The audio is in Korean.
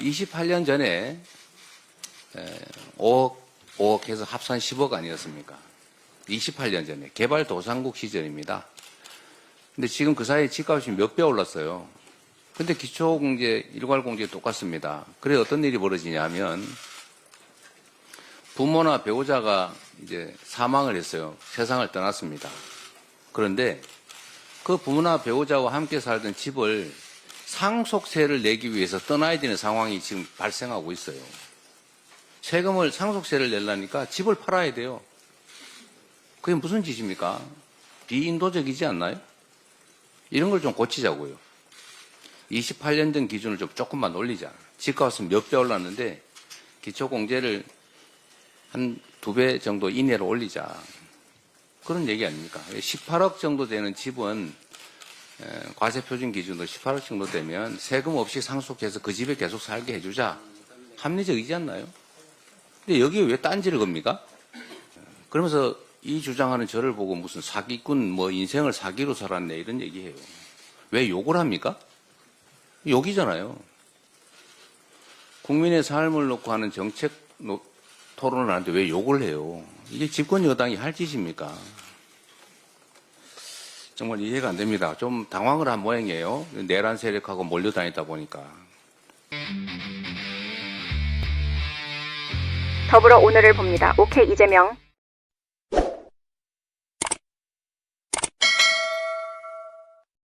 28년 전에 에, 5억, 5억 해서 합산 10억 아니었습니까? 28년 전에 개발 도상국 시절입니다. 근데 지금 그 사이에 집값이 몇 배 올랐어요. 근데 기초공제, 일괄공제 똑같습니다. 그래 어떤 일이 벌어지냐면 부모나 배우자가 이제 사망을 했어요. 세상을 떠났습니다. 그런데 그 부모나 배우자와 함께 살던 집을 상속세를 내기 위해서 떠나야 되는 상황이 지금 발생하고 있어요. 세금을 상속세를 내려니까 집을 팔아야 돼요. 그게 무슨 짓입니까? 비인도적이지 않나요? 이런 걸 좀 고치자고요. 28년 전 기준을 좀 조금만 올리자. 집값은 몇 배 올랐는데 기초공제를 한 두 배 정도 이내로 올리자. 그런 얘기 아닙니까? 18억 정도 되는 집은 에, 과세 표준 기준으로 18억 정도 되면 세금 없이 상속해서 그 집에 계속 살게 해주자. 합리적이지 않나요? 근데 여기에 왜 딴지를 겁니까? 그러면서 이 주장하는 저를 보고 무슨 사기꾼, 뭐 인생을 사기로 살았네 이런 얘기해요. 왜 욕을 합니까? 욕이잖아요. 국민의 삶을 놓고 하는 정책 노- 토론을 하는데 왜 욕을 해요? 이게 집권 여당이 할 짓입니까? 정말 이해가 안 됩니다. 좀 당황을 한 모양이에요. 내란 세력하고 몰려다니다 보니까. 더불어 오늘을 봅니다. 오케이 이재명.